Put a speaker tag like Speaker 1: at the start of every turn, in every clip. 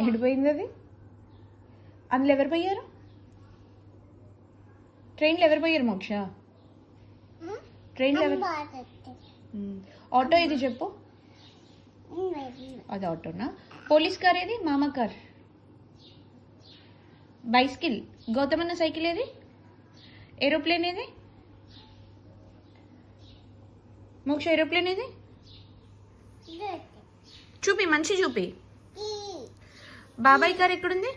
Speaker 1: ఎడిపోయింది అది? అందులో ఎవరు పోయారు? ట్రైన్లో ఎవరు పోయారు మోక్ష? ట్రైన్లో ఎవరు. ఆటో ఏది చెప్పు? అది ఆటోనా? పోలీస్ కార్ ఏది? మామ కార్? బైస్కిల్? గౌతమన్న సైకిల్ ఏది? ఏరోప్లేన్ ఏది? మోక్ష ఏరోప్లేన్ ఏది? చూపి మంచి చూపి. బాబాయ్ కార్ ఎక్కడుంది?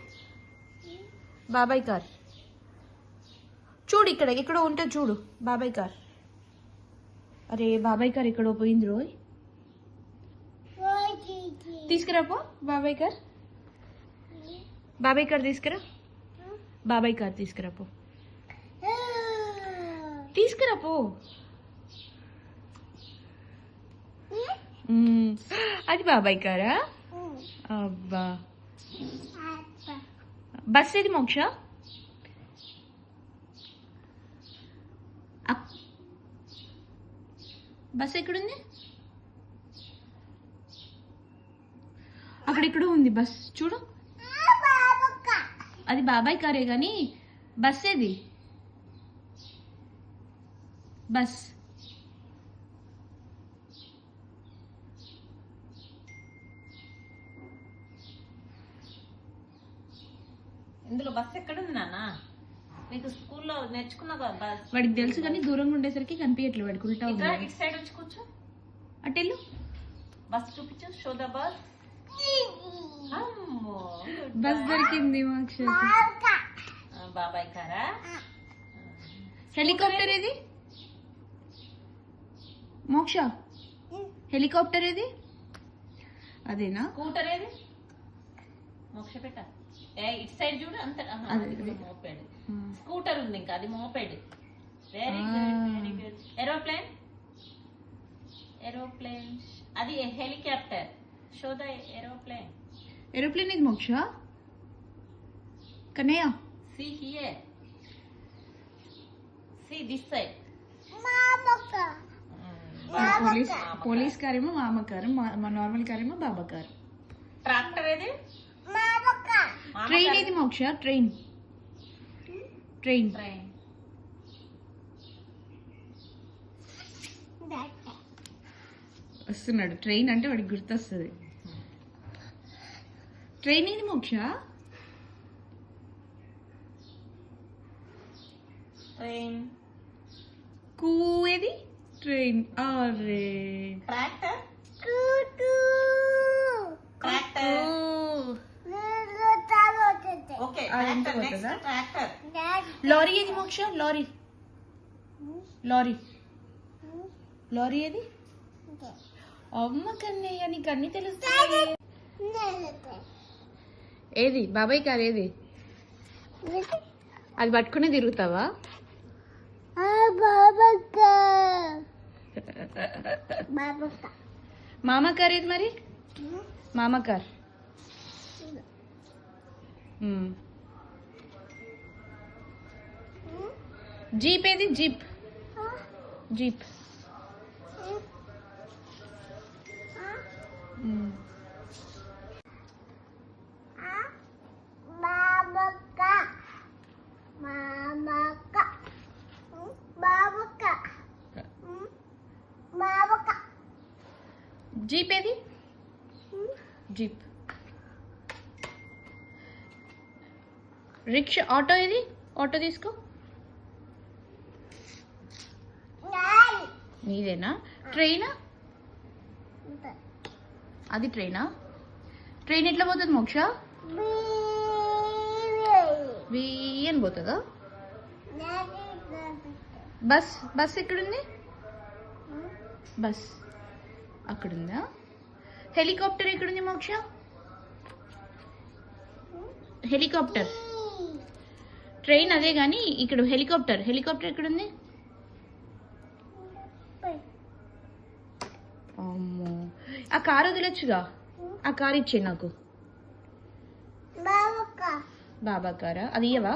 Speaker 1: బాబాయ్ కార్. చూడు ఇక్కడ ఎక్కడో ఉంటుంది చూడు బాబాయ్ కార్. అరే బాబాయ్ కార్ ఎక్కడో పోయింది రోయ్. తీసుకురాపో బాబాయ్ కార్. బాబాయ్ కార్ తీసుకురా. బాబాయ్ కార్ తీసుకురాపో తీసుకురాపో మ్మ్. అది బాబాయ్ కారా అబ్బా. బస్ ఏది మోక్ష? బస్ ఎక్కడుంది? అక్కడ ఇక్కడ ఉంది బస్. చూడు. అది బాబాయ్ కారే కానీ బస్ ఏది? బస్.
Speaker 2: ఇందులో బస్ ఎక్కడుంది నాన్న? మీకు స్కూల్లో నేర్చుకున్న బస్
Speaker 1: వాడికి తెలుసు కానీ దూరంగా ఉండేసరికి కనిపించట్లేదు వాడికి ఉల్టా ఉంది
Speaker 2: ఇటు సైడ్ వచ్చి కూర్చో.
Speaker 1: అటెళ్ళు
Speaker 2: బస్ చూపించు షో ద బస్ అమ్మో
Speaker 1: బస్ దొరికింది
Speaker 2: ఆ, బాబాయ్ కారా?
Speaker 1: హెలికాప్టర్ ఏది? మోక్ష? హెలికాప్టర్ ఏది? అదేనా?
Speaker 2: స్కూటర్ ఏది? మోక్ష పెట్ట ఇటు సైడ్ చూడు అంత. మోపెడ్. స్కూటర్ ఉంది ఇంకా అది moped. Very. Good very good aeroplane aeroplane అది helicopter show the aeroplane
Speaker 1: aeroplane ఇది Moksha? Kannayya?
Speaker 2: See here. See this side.
Speaker 1: Police police కారేమో మామ కారు మా- మా నార్మల్ కారేమో బాబా కారు
Speaker 2: ట్రాక్టర్ ఏది?
Speaker 1: ట్రైన్ ఏది మోక్ష ట్రైన్ ట్రైన్
Speaker 2: ట్రైన్
Speaker 1: వస్తున్నాడు ట్రైన్ అంటే వాడికి గుర్తొస్తుంది ట్రైన్ ఏది మోక్ష
Speaker 2: ట్రైన్
Speaker 1: కూ ఏది ట్రైన్ అరే
Speaker 2: ట్రాక్టర్
Speaker 1: కూ.
Speaker 2: ట్రాక్టర్
Speaker 1: ఓ.
Speaker 2: ఓకే
Speaker 1: ఆ, ఎంత
Speaker 2: ట్రాక్టర్ నెక్స్ట్
Speaker 1: పోతుందా?
Speaker 2: ట్రాక్టర్
Speaker 1: లారీ ఏది మోక్ష? లారీ. లారీ. లారీ ఏది? అమ్మ కన్నయ్య నీకు అన్ని తెలుస్తాయి. ఏది? బాబాయ్ కార్ ఏది? అది పట్టుకునే తిరుగుతావా? మామ కార్ ఏది మరి? మామ కార్ మ్మ్. జీప్ ఏది జీప్ జీప్ మ్మ్. జీప్ ఏది జీప్ రిక్షా ఆటో ఏది ఆటో తీసుకో నీదేనా? ట్రైనా? అది ట్రైనా? ట్రైన్ ఎట్లా పోతుంది మోక్ష? వీ అని పోతుందా? బస్ బస్ ఎక్కడుంది? బస్ అక్కడుందా? హెలికాప్టర్ ఎక్కడుంది మోక్ష? హెలికాప్టర్. ట్రైన్ అదే కానీ ఇక్కడ హెలికాప్టర్. హెలికాప్టర్ ఎక్కడుంది అమ్మో ఆ కారు వదిలొచ్చుగా. ఆ కారు ఇచ్చే నాకు. బాబా కారా అది ఇయ్యవా?